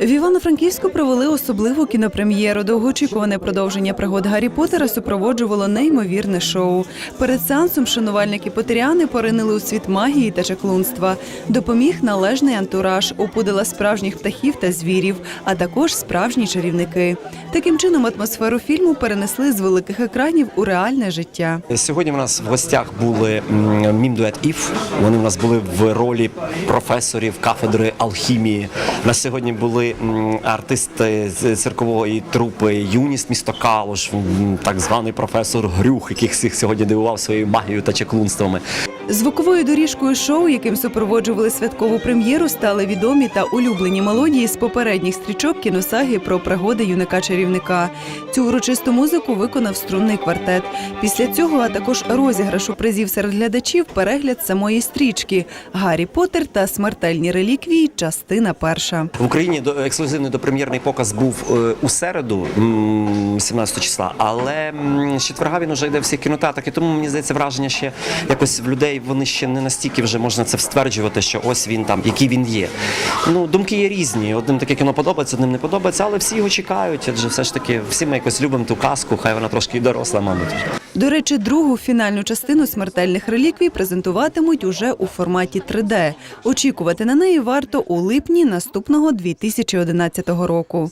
В Івано-Франківську провели особливу кінопрем'єру. Довгоочікуване продовження пригод Гаррі Поттера супроводжувало неймовірне шоу. Перед сеансом шанувальники Поттеріани поринили у світ магії та чаклунства. Допоміг належний антураж, опудила справжніх птахів та звірів, а також справжні чарівники. Таким чином атмосферу фільму перенесли з великих екранів у реальне життя. Сьогодні в нас в гостях були мімдует Іф. Вони в нас були в ролі професорів кафедри алхімії. У нас сьогодні були артисти з циркової трупи Юніст місто Калуш, так званий професор Грюх, яких всіх сьогодні дивував своєю магією та чаклунствами. Звуковою доріжкою шоу, яким супроводжували святкову прем'єру, стали відомі та улюблені мелодії з попередніх стрічок кіносаги про пригоди юнака чарівника. Цю урочисту музику виконав струнний квартет. Після цього, а також розіграшу призів серед глядачів, перегляд самої стрічки Гаррі Поттер та смертельні реліквії. Частина перша. В Україні до ексклюзивний допрем'єрний показ був е, у середу, м, 17 числа, але з четверга він вже йде в всі кінотеатрах, і тому мені здається враження ще якось в людей вони ще не настільки вже можна це стверджувати, що ось він там, який він є. Ну думки є різні. Одним таке кіно подобається, одним не подобається, але всі його чекають. Адже все ж таки всі ми якось любимо ту казку, хай вона трошки і доросла, мабуть. До речі, другу фінальну частину смертельних реліквій презентуватимуть уже у форматі 3D. Очікувати на неї варто у липні наступного 2011 року.